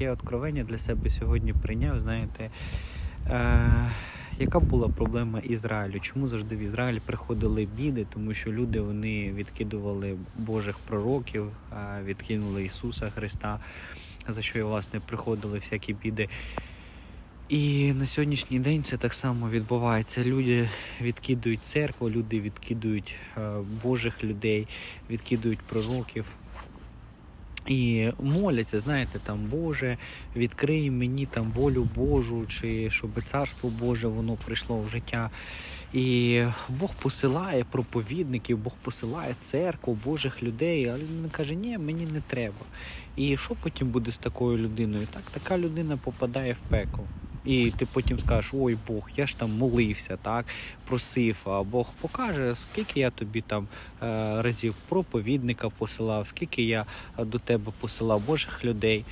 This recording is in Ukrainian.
таке откровення для себе сьогодні прийняв. Знаєте, е, яка була проблема Ізраїлю? Чому завжди в Ізраїль приходили біди? Тому що люди вони відкидували Божих пророків, е, відкинули Ісуса Христа, за що і власне приходили всякі біди. І на сьогоднішній день це так само відбувається. Люди відкидують церкву, люди відкидують е, Божих людей, відкидують пророків. І моляться, знаєте, там Боже, відкрий мені там волю Божу, чи щоб царство Боже воно прийшло в життя. І Бог посилає проповідників, Бог посилає церкву, Божих людей, але він каже, ні, мені не треба. І що потім буде з такою людиною? Так, така людина попадає в пекло. І ти потім скажеш, ой Бог, я ж там молився, так, просив, а Бог покаже, скільки я тобі там е, разів проповідника посилав, скільки я е, до тебе посилав Божих людей.